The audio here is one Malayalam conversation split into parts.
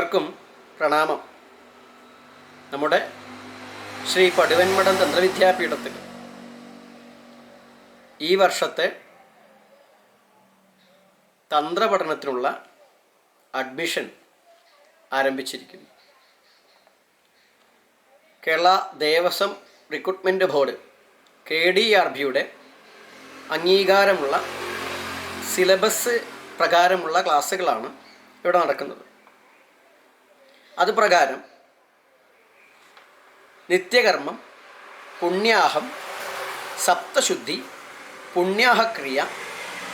ഏവർക്കും പ്രണാമം. നമ്മുടെ ശ്രീ പടുവൻമഠം തന്ത്രവിദ്യാപീഠത്തിൽ ഈ വർഷത്തെ തന്ത്രപഠനത്തിനുള്ള അഡ്മിഷൻ ആരംഭിച്ചിരിക്കുന്നു. Kerala Devaswom recruitment board K D R ബിയുടെ അംഗീകാരമുള്ള സിലബസ് പ്രകാരമുള്ള ക്ലാസ്സുകളാണ് ഇവിടെ നടക്കുന്നത്. അതുപ്രകാരം നിത്യകർമ്മം പുണ്യാഹം സപ്തശുദ്ധി പുണ്യാഹക്രിയ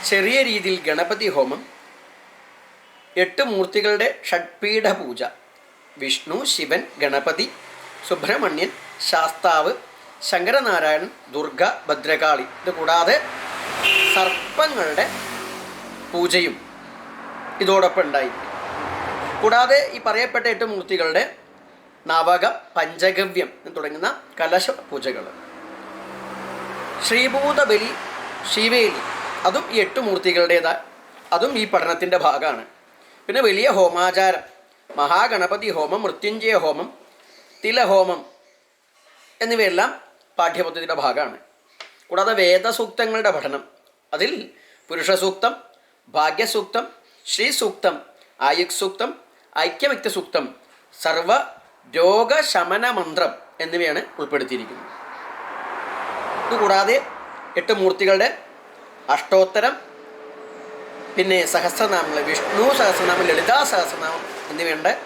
ചെറിയ രീതിയിൽ ഗണപതി ഹോമം എട്ട് മൂർത്തികളുടെ ഷഡ്പീഠ പൂജ വിഷ്ണു ശിവൻ ഗണപതി സുബ്രഹ്മണ്യൻ ശാസ്താവ് ശങ്കരനാരായണൻ ദുർഗ ഭദ്രകാളി. ഇത് കൂടാതെ സർപ്പങ്ങളുടെ പൂജയും ഇതോടൊപ്പം ഉണ്ടായിരിക്കും കൂടാതെ ഈ പറയപ്പെട്ട എട്ട് മൂർത്തികളുടെ നവക പഞ്ചഗവ്യം തുടങ്ങുന്ന കലശ പൂജകൾ. ശ്രീഭൂതബലി ശിവേലി അതും ഈ എട്ട് മൂർത്തികളുടേതാണ് അതും ഈ പഠനത്തിന്റെ ഭാഗമാണ്. പിന്നെ വലിയ ഹോമാചാരം മഹാഗണപതി ഹോമം മൃത്യുഞ്ജയ ഹോമം തിലഹോമം എന്നിവയെല്ലാം പാഠ്യപദ്ധതിയുടെ ഭാഗമാണ്. കൂടാതെ വേദസൂക്തങ്ങളുടെ പഠനം അതിൽ പുരുഷസൂക്തം ഭാഗ്യസൂക്തം ശ്രീസൂക്തം ആയുക് ഐക്യമിക്ത സൂക്തം സർവ രോഗശമന മന്ത്രം എന്നിവയാണ് ഉൾപ്പെടുത്തിയിരിക്കുന്നത്. ഇതുകൂടാതെ എട്ട് മൂർത്തികളുടെ അഷ്ടോത്തരം പിന്നെ സഹസ്രനാമങ്ങൾ വിഷ്ണു സഹസ്രനാമം ലളിതാ സഹസ്രനാമം എന്നിവയുണ്ട്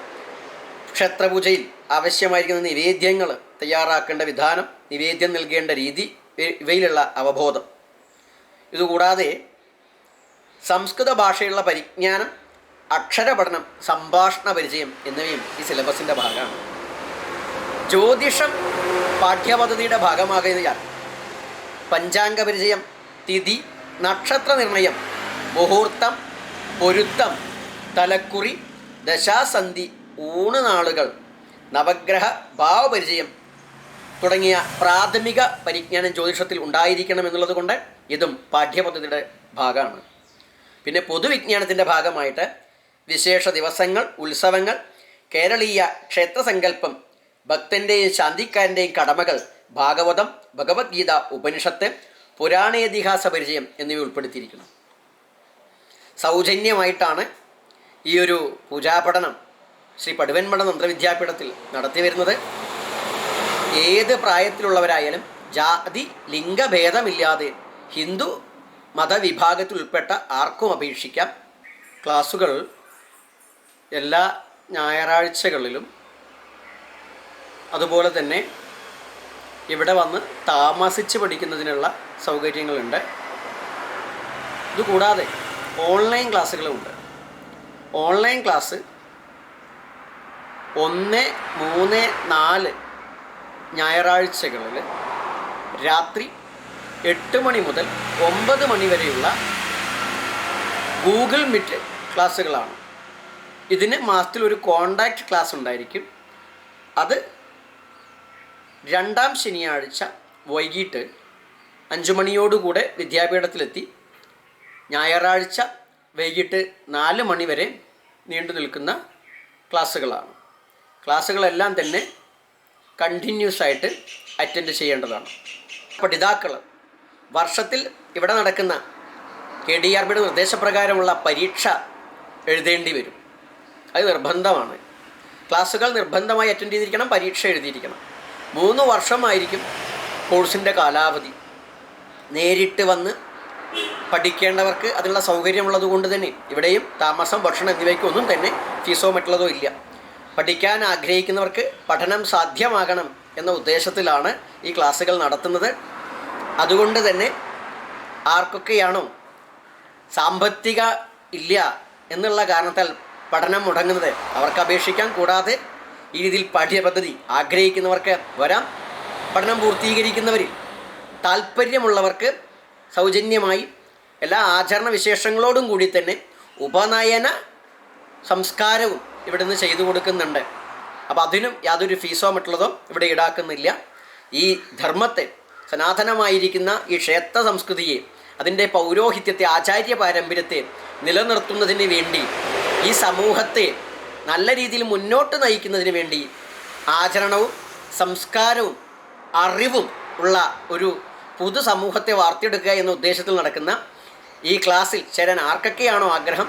ക്ഷേത്രപൂജയിൽ ആവശ്യമായിരിക്കുന്ന നിവേദ്യങ്ങൾ തയ്യാറാക്കേണ്ട വിധാനം നിവേദ്യം നൽകേണ്ട രീതി ഇവ- ഇവയിലുള്ള അവബോധം. ഇതുകൂടാതെ സംസ്കൃത ഭാഷയുള്ള പരിജ്ഞാനം അക്ഷരപഠനം സംഭാഷണ പരിചയം എന്നിവയും ഈ സിലബസിന്റെ ഭാഗമാണ്. ജ്യോതിഷം പാഠ്യപദ്ധതിയുടെ ഭാഗമാകുന്നതിനാൽ പഞ്ചാംഗ പരിചയം തിഥി നക്ഷത്ര നിർണയം മുഹൂർത്തം പൊരുത്തം തലക്കുറി ദശാസന്ധി ഊണ് നാളുകൾ നവഗ്രഹ ഭാവപരിചയം തുടങ്ങിയ പ്രാഥമിക പരിജ്ഞാനം ജ്യോതിഷത്തിൽ ഉണ്ടായിരിക്കണം എന്നുള്ളത് കൊണ്ട് ഇതും പാഠ്യപദ്ധതിയുടെ ഭാഗമാണ്. പിന്നെ പൊതുവിജ്ഞാനത്തിന്റെ ഭാഗമായിട്ട് വിശേഷ ദിവസങ്ങൾ ഉത്സവങ്ങൾ കേരളീയ ക്ഷേത്രസങ്കല്പം ഭക്തന്റെയും ശാന്തിക്കാരന്റെയും കടമകൾ ഭാഗവതം ഭഗവത്ഗീത ഉപനിഷത്ത് പുരാണേതിഹാസ പരിചയം എന്നിവ ഉൾപ്പെടുത്തിയിരിക്കുന്നു. സൗജന്യമായിട്ടാണ് ഈ ഒരു പൂജാപഠനം ശ്രീ പടുവൻമഠ തന്ത്രവിദ്യാപീഠത്തിൽ നടത്തി വരുന്നത്. ഏത് പ്രായത്തിലുള്ളവരായാലും ജാതി ലിംഗഭേദമില്ലാതെ ഹിന്ദു മതവിഭാഗത്തിൽ ഉൾപ്പെട്ട ആർക്കും അപേക്ഷിക്കാം. ക്ലാസ്സുകൾ എല്ലാ ഞായറാഴ്ചകളിലും അതുപോലെ തന്നെ ഇവിടെ വന്ന് താമസിച്ച് പഠിക്കുന്നതിനുള്ള സൗകര്യങ്ങളുണ്ട്. ഇതുകൂടാതെ ഓൺലൈൻ ക്ലാസ്സുകളുമുണ്ട്. ഓൺലൈൻ ക്ലാസ് ഒന്ന് മൂന്ന് നാല് ഞായറാഴ്ചകളിൽ രാത്രി എട്ട് മണി മുതൽ ഒമ്പത് മണി വരെയുള്ള ഗൂഗിൾ മീറ്റ് ക്ലാസ്സുകളാണ്. ഇതിന് മാസത്തിൽ ഒരു കോണ്ടാക്റ്റ് ക്ലാസ് ഉണ്ടായിരിക്കും. അത് രണ്ടാം ശനിയാഴ്ച വൈകിട്ട് അഞ്ചു മണിയോടുകൂടെ വിദ്യാപീഠത്തിലെത്തി. ഞായറാഴ്ച വൈകിട്ട് നാല് മണി വരെ നീണ്ടു നിൽക്കുന്ന ക്ലാസ്സുകളാണ്. ക്ലാസ്സുകളെല്ലാം തന്നെ കണ്ടിന്യൂസ് ആയിട്ട് അറ്റൻഡ് ചെയ്യേണ്ടതാണ്. പഠിതാക്കൾ വർഷത്തിൽ ഇവിടെ നടക്കുന്ന കെ ഡി ആർ ബിയുടെ നിർദ്ദേശപ്രകാരമുള്ള പരീക്ഷ എഴുതേണ്ടി വരും. അത് നിർബന്ധമാണ്. ക്ലാസ്സുകൾ നിർബന്ധമായി അറ്റൻഡ് ചെയ്തിരിക്കണം പരീക്ഷ എഴുതിയിരിക്കണം. മൂന്ന് വർഷമായിരിക്കും കോഴ്സിന്റെ കാലാവധി. നേരിട്ട് വന്ന് പഠിക്കേണ്ടവർക്ക് അതിനുള്ള സൗകര്യമുള്ളത് കൊണ്ട് തന്നെ ഇവിടെയും താമസം ഭക്ഷണം എന്നിവയ്ക്കൊന്നും തന്നെ ഫീസോ മറ്റുള്ളതോ ഇല്ല. പഠിക്കാൻ ആഗ്രഹിക്കുന്നവർക്ക് പഠനം സാധ്യമാകണം എന്ന ഉദ്ദേശത്തിലാണ് ഈ ക്ലാസ്സുകൾ നടത്തുന്നത്. അതുകൊണ്ട് തന്നെ ആർക്കൊക്കെയാണോ സാമ്പത്തിക ഇല്ല എന്നുള്ള കാരണത്താൽ പഠനം മുടങ്ങുന്നത് അവർക്ക് അപേക്ഷിക്കാം കൂടാതെ ഈ രീതിയിൽ പാഠ്യപദ്ധതി ആഗ്രഹിക്കുന്നവർക്ക് വരാം. പഠനം പൂർത്തീകരിക്കുന്നവരിൽ താല്പര്യമുള്ളവർക്ക് സൗജന്യമായി എല്ലാ ആചരണ വിശേഷങ്ങളോടും കൂടി തന്നെ ഉപനയന സംസ്കാരവും ഇവിടെ നിന്ന് ചെയ്തു കൊടുക്കുന്നുണ്ട്. അപ്പോൾ അതിനും യാതൊരു ഫീസോ മറ്റുള്ളതോ ഇവിടെ ഈടാക്കുന്നില്ല. ഈ ധർമ്മത്തെ സനാതനമായിരിക്കുന്ന ഈ ക്ഷേത്ര സംസ്കൃതിയെ അതിന്റെ പൗരോഹിത്യത്തെ ആചാര്യ പാരമ്പര്യത്തെ നിലനിർത്തുന്നതിന് വേണ്ടി ഈ സമൂഹത്തെ നല്ല രീതിയിൽ മുന്നോട്ട് നയിക്കുന്നതിന് വേണ്ടി ആചരണവും സംസ്കാരവും അറിവും ഉള്ള ഒരു പുതു സമൂഹത്തെ വാർത്തെടുക്കുക എന്ന ഉദ്ദേശത്തിൽ നടക്കുന്ന ഈ ക്ലാസ്സിൽ ചേരാൻ ആർക്കൊക്കെയാണോ ആഗ്രഹം?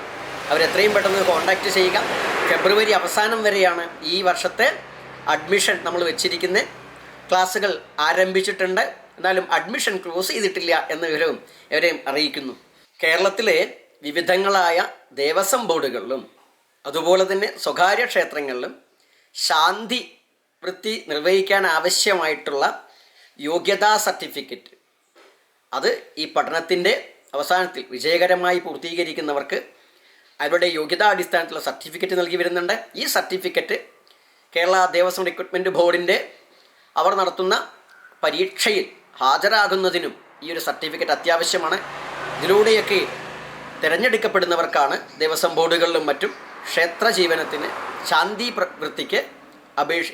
അവരെത്രയും പെട്ടെന്ന് കോൺടാക്റ്റ് ചെയ്യുക. ഫെബ്രുവരി അവസാനം വരെയാണ് ഈ വർഷത്തെ അഡ്മിഷൻ നമ്മൾ വെച്ചിരിക്കുന്നത് ക്ലാസ്സുകൾ ആരംഭിച്ചിട്ടുണ്ട്. എന്നാലും അഡ്മിഷൻ ക്ലോസ് ചെയ്തിട്ടില്ല എന്ന വിവരവും ഇവരെയും അറിയിക്കുന്നു. കേരളത്തിലെ വിവിധങ്ങളായ ദേവസ്വം ബോർഡുകളിലും അതുപോലെ തന്നെ സ്വകാര്യ ക്ഷേത്രങ്ങളിലും ശാന്തി വൃത്തി നിർവഹിക്കാൻ ആവശ്യമായിട്ടുള്ള യോഗ്യതാ സർട്ടിഫിക്കറ്റ്. അത് ഈ പഠനത്തിന്റെ അവസാനത്തിൽ വിജയകരമായി പൂർത്തീകരിക്കുന്നവർക്ക് അവരുടെ യോഗ്യതാ അടിസ്ഥാനത്തിലുള്ള സർട്ടിഫിക്കറ്റ് നൽകി വരുന്നുണ്ട്. ഈ സർട്ടിഫിക്കറ്റ് കേരള ദേവസ്വം റിക്രൂട്ട്മെന്റ് ബോർഡിന്റെ അവർ നടത്തുന്ന പരീക്ഷയിൽ ഹാജരാകുന്നതിനും ഈ ഒരു സർട്ടിഫിക്കറ്റ് അത്യാവശ്യമാണ്. ഇതിലൂടെയൊക്കെ തിരഞ്ഞെടുക്കപ്പെടുന്നവർക്കാണ് ദേവസ്വം ബോർഡുകളിലും മറ്റും ക്ഷേത്ര ജീവനത്തിന് ശാന്തി പ്രവൃത്തിക്ക് അപേക്ഷ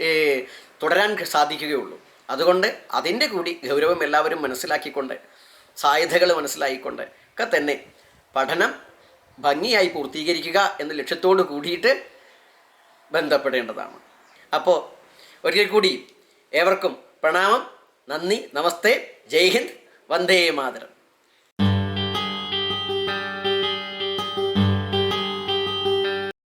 തുടരാൻ സാധിക്കുകയുള്ളൂ. അതുകൊണ്ട് അതിന്റെ കൂടി ഗൗരവം എല്ലാവരും മനസ്സിലാക്കിക്കൊണ്ട് സാധ്യതകൾ മനസ്സിലാക്കിക്കൊണ്ട് ഒക്കെ തന്നെ പഠനം ഭംഗിയായി പൂർത്തീകരിക്കുക എന്ന ലക്ഷ്യത്തോട് കൂടിയിട്ട് ബന്ധപ്പെടേണ്ടതാണ്. അപ്പോൾ ഒരിക്കൽ കൂടി ഏവർക്കും പ്രണാമം നന്ദി നമസ്തേ ജയ് ഹിന്ദ് വന്ദേ മാതരം.